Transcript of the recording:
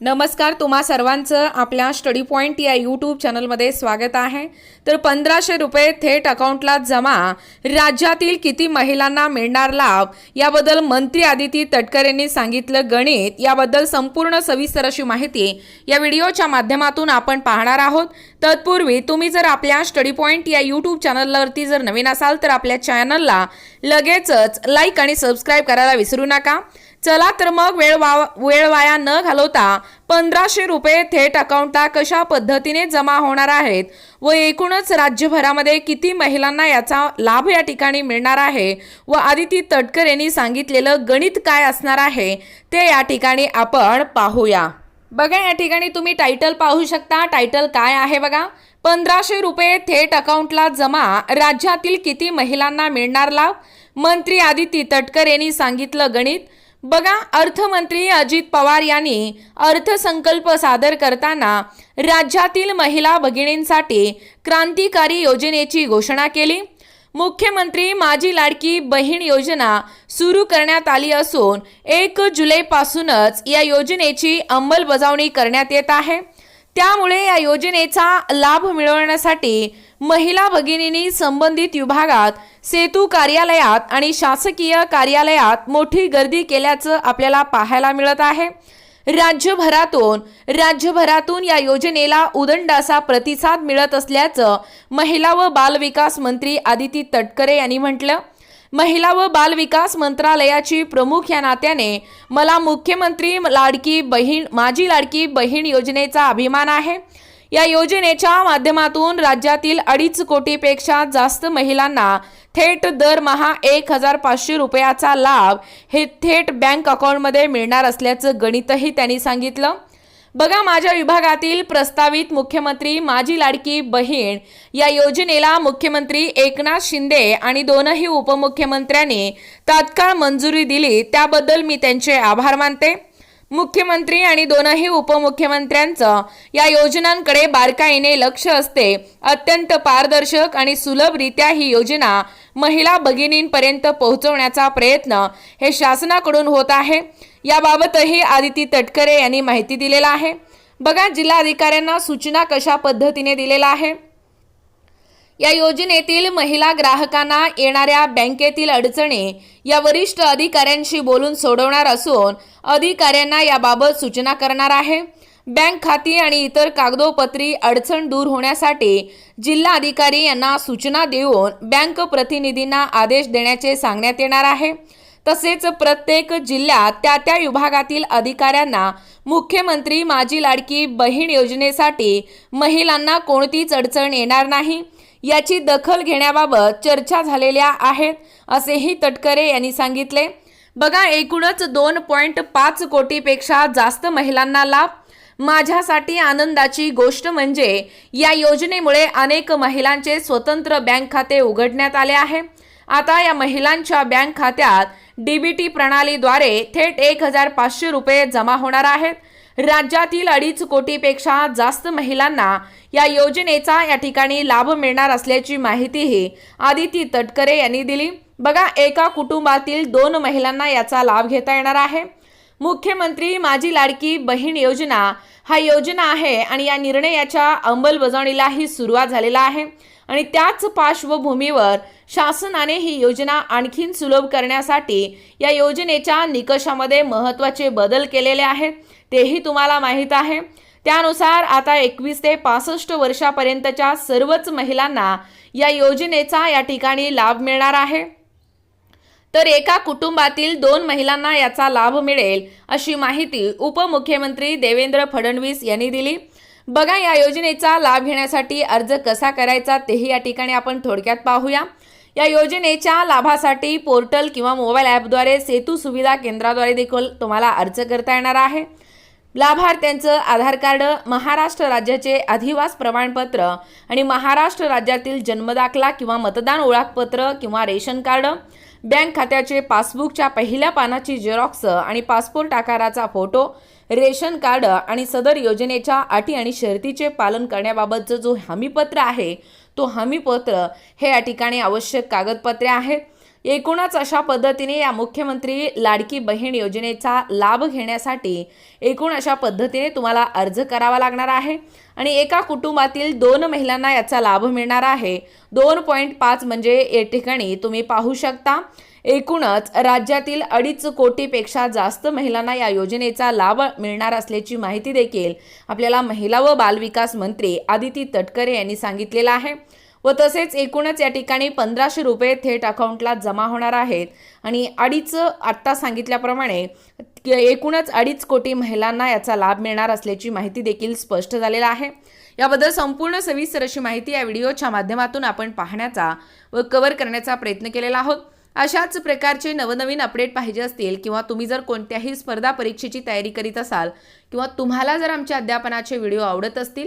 नमस्कार तुम्हा सर्वांचं आपल्या स्टडी पॉईंट या यूट्यूब चॅनलमध्ये स्वागत आहे. तर पंधराशे रुपये थेट अकाउंटला जमा राज्यातील किती महिलांना मिळणार लाभ याबद्दल मंत्री आदिती तटकर यांनी सांगितलं गणित. याबद्दल संपूर्ण सविस्तर अशी माहिती या व्हिडिओच्या माध्यमातून आपण पाहणार आहोत. तत्पूर्वी तुम्ही जर आपल्या स्टडी पॉईंट या यूट्यूब चॅनलवरती जर नवीन असाल तर आपल्या चॅनलला लगेचच लाईक आणि सबस्क्राईब करायला विसरू नका. चला तर मग वेळ वा वेळ वाया न घालवता पंधराशे रुपये थेट अकाउंटला कशा पद्धतीने जमा होणार आहेत व एकूणच राज्यभरामध्ये किती महिलांना याचा लाभ या ठिकाणी मिळणार आहे व आदिती तटकर यांनी सांगितलेलं गणित काय असणार आहे ते या ठिकाणी आपण पाहूया. बघा या ठिकाणी तुम्ही टायटल पाहू शकता. टायटल काय आहे बघा? पंधराशे रुपये थेट अकाउंटला जमा राज्यातील किती महिलांना मिळणार लाभ? मंत्री आदिती तटकर यांनी सांगितलं गणित. बघा अर्थमंत्री अजित पवार यांनी अर्थसंकल्प सादर करताना राज्यातील महिला भगिनींसाठी क्रांतिकारी योजनेची घोषणा केली. मुख्यमंत्री माझी लाडकी बहीण योजना सुरू करण्यात आली असून एक जुलैपासूनच या योजनेची अंमलबजावणी करण्यात येत आहे. त्यामुळे या योजनेचा लाभ मिळवण्यासाठी महिला भगिनींनी संबंधित विभागात सेतू कार्यालयात आणि शासकीय कार्यालयात मोठी गर्दी केल्याचं आपल्याला पाहायला मिळत आहे. राज्यभरातून राज्यभरातून या योजनेला उदंड असा प्रतिसाद मिळत असल्याचं महिला व बालविकास मंत्री आदिती तटकरे यांनी म्हटलं. महिला व बालविकास मंत्रालयाची प्रमुख या नात्याने मला मुख्यमंत्री लाडकी बहीण माझी लाडकी बहीण योजनेचा अभिमान आहे. या योजनेच्या माध्यमातून राज्यातील अडीच कोटीपेक्षा जास्त महिलांना थेट दरमहा एक हजार पाचशे रुपयाचा लाभ हे थेट बँक अकाउंटमध्ये मिळणार असल्याचं गणितही त्यांनी सांगितलं. बघा माझ्या विभागातील प्रस्तावित मुख्यमंत्री माझी लाडकी बहीण या योजनेला मुख्यमंत्री एकनाथ शिंदे आणि दोनही उपमुख्यमंत्र्यांनी तात्काळ मंजुरी दिली. त्याबद्दल मी त्यांचे आभार मानते. मुख्यमंत्री आणि दोनही उपमुख्यमंत्र्यांचं या योजनांकडे बारकाईने लक्ष असते. अत्यंत पारदर्शक आणि सुलभरित्या ही योजना महिला भगिनींपर्यंत पोहोचवण्याचा प्रयत्न हे शासनाकडून होत आहे. याबाबतही आदिती तटकरे यांनी माहिती दिलेला आहे. बघा जिल्हाधिकाऱ्यांना सूचना कशा पद्धतीने दिलेला आहे? या योजनेतील महिला ग्राहकांना येणाऱ्या बँकेतील अडचणी या वरिष्ठ अधिकाऱ्यांशी बोलून सोडवणार असून अधिकाऱ्यांना याबाबत सूचना करणार आहे. बँक खाती आणि इतर कागदोपत्री अडचण दूर होण्यासाठी जिल्हा अधिकारी यांना सूचना देऊन बँक प्रतिनिधींना आदेश देण्याचे सांगण्यात येणार आहे. तसेच प्रत्येक जिल्ह्यात त्या त्या विभागातील अधिकाऱ्यांना मुख्यमंत्री माझी लाडकी बहीण योजनेसाठी महिलांना कोणतीच अडचण येणार नाही. याची दखल घेण्याबाबत चर्चा झालेल्या आहेत असेही तटकरे यांनी सांगितले. बघा एकूणच दोन पॉईंट पाच कोटीपेक्षा जास्त महिलांना लाभ. माझ्यासाठी आनंदाची गोष्ट म्हणजे या योजनेमुळे अनेक महिलांचे स्वतंत्र बँक खाते उघडण्यात आले आहे. आता या महिलांच्या बँक खात्यात डीबीटी प्रणालीद्वारे थेट एक हजार पाचशे रुपये जमा होणार आहेत. राज्यातील अडीच कोटीपेक्षा जास्त महिलांना या योजनेचा या ठिकाणी लाभ मिळणार असल्याची माहितीही आदिती तटकरे यांनी दिली. बघा एका कुटुंबातील दोन महिलांना याचा लाभ घेता येणार आहे. मुख्यमंत्री माझी लाडकी बहीण योजना हा योजना आहे आणि या निर्णयाच्या अंमलबजावणीलाही सुरुवात झालेला आहे. आणि त्याच पार्श्वभूमीवर शासनाने ही योजना आणखीन सुलभ करण्यासाठी या योजनेच्या निकषामध्ये महत्त्वाचे बदल केलेले आहेत तेही तुम्हाला माहीत आहे. त्यानुसार आता एकवीस ते पासष्ट वर्षापर्यंतच्या सर्वच महिलांना या योजनेचा या ठिकाणी लाभ मिळणार आहे. तर एका कुटुंबातील दोन महिलांना याचा लाभ मिळेल अशी माहिती उपमुख्यमंत्री देवेंद्र फडणवीस यांनी दिली. बघा या योजनेचा लाभ घेण्यासाठी अर्ज कसा करायचा तेही या ठिकाणी आपण थोडक्यात पाहूया. या योजनेच्या लाभासाठी पोर्टल किंवा मोबाईल ॲपद्वारे सेतू सुविधा केंद्राद्वारे देखील तुम्हाला अर्ज करता येणार आहे. लाभार्थ्यांचं आधार कार्ड महाराष्ट्र राज्याचे अधिवास प्रमाणपत्र आणि महाराष्ट्र राज्यातील जन्मदाखला किंवा मतदान ओळखपत्र किंवा रेशन कार्ड बँक खात्याचे पासबुकच्या पहिल्या पानाची झेरॉक्स आणि पासपोर्ट आकाराचा फोटो रेशन कार्ड आणि सदर योजनेच्या अटी आणि शर्तीचे पालन करण्याबाबतचं जो हमीपत्र आहे तो हमीपत्र हे या ठिकाणी आवश्यक कागदपत्रे आहेत. एकूणच अशा पद्धतीने या मुख्यमंत्री लाडकी बहीण योजनेचा लाभ घेण्यासाठी एकूण अशा पद्धतीने तुम्हाला अर्ज करावा लागणार आहे. आणि एका कुटुंबातील दोन महिलांना याचा लाभ मिळणार आहे. दोन पॉईंट पाच म्हणजे या ठिकाणी तुम्ही पाहू शकता. एकूणच राज्यातील अडीच कोटीपेक्षा जास्त महिलांना या योजनेचा लाभ मिळणार असल्याची माहिती देखील आपल्याला महिला व बालविकास मंत्री आदिती तटकरे यांनी सांगितलेलं आहे. व तसेच एकूणच या ठिकाणी पंधराशे रुपये थेट अकाउंटला जमा होणार आहेत. आणि अडीच आत्ता सांगितल्याप्रमाणे एकूणच अडीच कोटी महिलांना याचा लाभ मिळणार असल्याची माहिती देखील स्पष्ट झालेला आहे. याबद्दल संपूर्ण सविस्तर अशी माहिती या व्हिडिओच्या माध्यमातून आपण पाहण्याचा व कव्हर करण्याचा प्रयत्न केलेला आहोत. अशाच प्रकारचे नवनवीन अपडेट पाहिजे असतील किंवा तुम्ही जर कोणत्याही स्पर्धा परीक्षेची तयारी करीत असाल किंवा तुम्हाला जर आमच्या अध्यापनाचे व्हिडिओ आवडत असतील